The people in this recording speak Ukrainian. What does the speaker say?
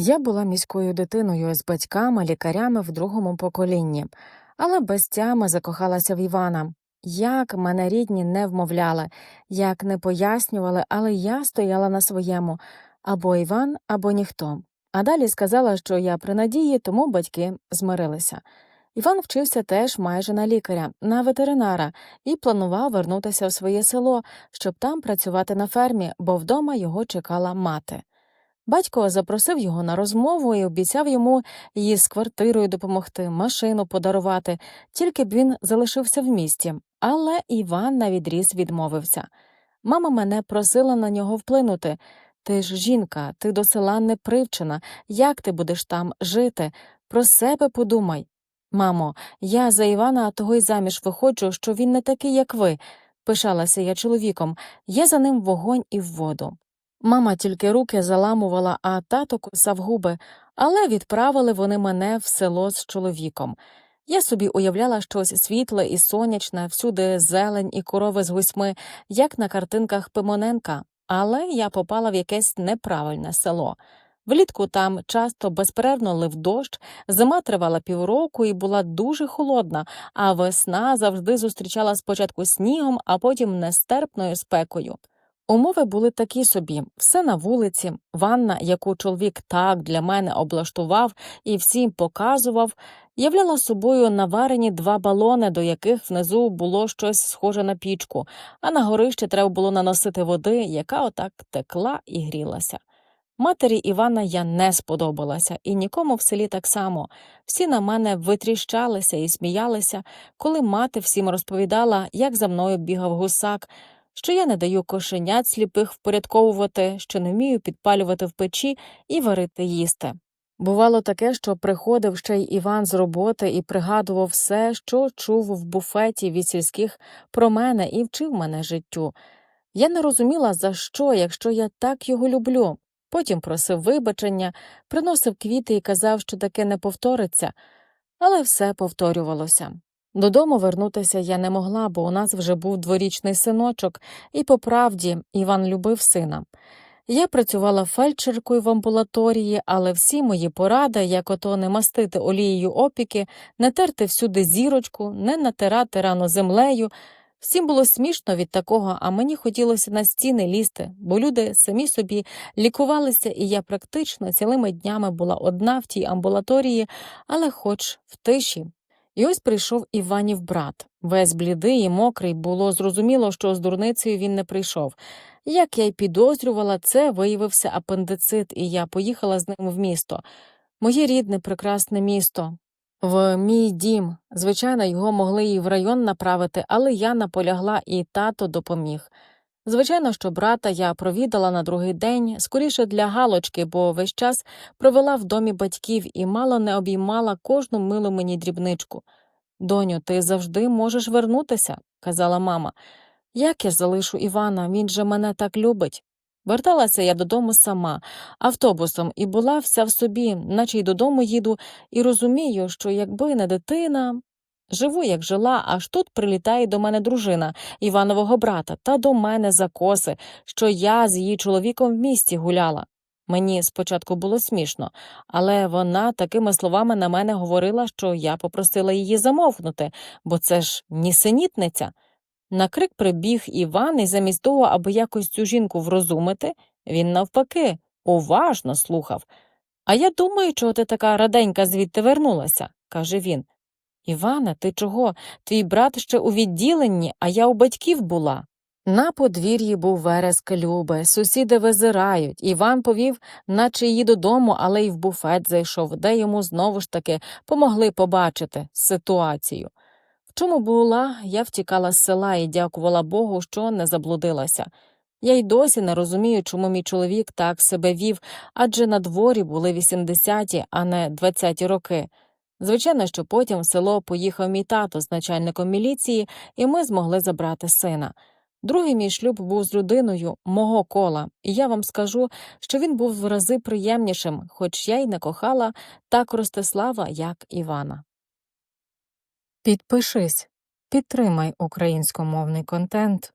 Я була міською дитиною з батьками, лікарями в другому поколінні, але без тями закохалася в Івана. Як мене рідні не вмовляли, як не пояснювали, але я стояла на своєму або Іван, або ніхто. А далі сказала, що я при надії, тому батьки змирилися. Іван вчився теж майже на лікаря, на ветеринара і планував вернутися в своє село, щоб там працювати на фермі, бо вдома його чекала мати. Батько запросив його на розмову і обіцяв йому їй з квартирою допомогти, машину подарувати, тільки б він залишився в місті. Але Іван на відріз відмовився. Мама мене просила на нього вплинути. Ти ж жінка, ти до села не привчена. Як ти будеш там жити? Про себе подумай. Мамо, я за Івана того й заміж виходжу, що він не такий, як ви. Пишалася я чоловіком, є за ним вогонь і в воду. Мама тільки руки заламувала, а тато кусав губи, але відправили вони мене в село з чоловіком. Я собі уявляла щось світле і сонячне, всюди зелень і корови з гусьми, як на картинках Пимоненка, але я попала в якесь неправильне село. Влітку там часто безперервно лив дощ, зима тривала півроку і була дуже холодна, а весна завжди зустрічала спочатку снігом, а потім нестерпною спекою. Умови були такі собі: все на вулиці, ванна, яку чоловік так для мене облаштував і всім показував, являла собою наварені два балони, до яких внизу було щось схоже на пічку, а на горище треба було наносити води, яка отак текла і грілася. Матері Івана я не сподобалася, і нікому в селі так само. Всі на мене витріщалися і сміялися, коли мати всім розповідала, як за мною бігав гусак що я не даю кошенят сліпих впорядковувати, що не вмію підпалювати в печі і варити їсти. Бувало таке, що приходив ще й Іван з роботи і пригадував все, що чув в буфеті від сільських про мене і вчив мене життю. Я не розуміла, за що, якщо я так його люблю. Потім просив вибачення, приносив квіти і казав, що таке не повториться, але все повторювалося. Додому вернутися я не могла, бо у нас вже був дворічний синочок, і по правді Іван любив сина. Я працювала фельдшеркою в амбулаторії, але всі мої поради, як ото не мастити олією опіки, не терти всюди зірочку, не натирати рано землею. Всім було смішно від такого, а мені хотілося на стіни лізти, бо люди самі собі лікувалися, і я практично цілими днями була одна в тій амбулаторії, але хоч в тиші. І ось прийшов Іванів брат. Весь блідий і мокрий, було зрозуміло, що з дурницею він не прийшов. Як я й підозрювала, це виявився апендицит, і я поїхала з ним в місто. Моє рідне, прекрасне місто. В мій дім. Звичайно, його могли і в район направити, але я наполягла, і тато допоміг. Звичайно, що брата я провідала на другий день, скоріше для галочки, бо весь час провела в домі батьків і мало не обіймала кожну милу мені дрібничку. Доню, ти завжди можеш вернутися, казала мама. Як я залишу Івана, він же мене так любить. Верталася я додому сама, автобусом, і була вся в собі, наче й додому їду, і розумію, що якби не дитина, Живу, як жила, аж тут прилітає до мене дружина Іванового брата та до мене закоси, що я з її чоловіком в місті гуляла. Мені спочатку було смішно, але вона такими словами на мене говорила, що я попросила її замовкнути, бо це ж нісенітниця. На крик прибіг Іван, і замість того, аби якось цю жінку врозумити, він навпаки уважно слухав. А я думаю, чого ти така раденька звідти вернулася, каже він. Івана, ти чого? Твій брат ще у відділенні, а я у батьків була. На подвір'ї був вереск Люби, сусіди визирають. Іван повів, наче її додому, але й в буфет зайшов, де йому знову ж таки помогли побачити ситуацію. В чому була, я втікала з села і дякувала Богу, що не заблудилася. Я й досі не розумію, чому мій чоловік так себе вів, адже на дворі були 80-ті, а не 20-ті роки. Звичайно, що потім в село поїхав мій тато з начальником міліції, і ми змогли забрати сина. Другий мій шлюб був з людиною мого кола, і я вам скажу, що він був в рази приємнішим, хоч я й не кохала так Ростислава, як Івана. Підпишись, підтримай українськомовний контент.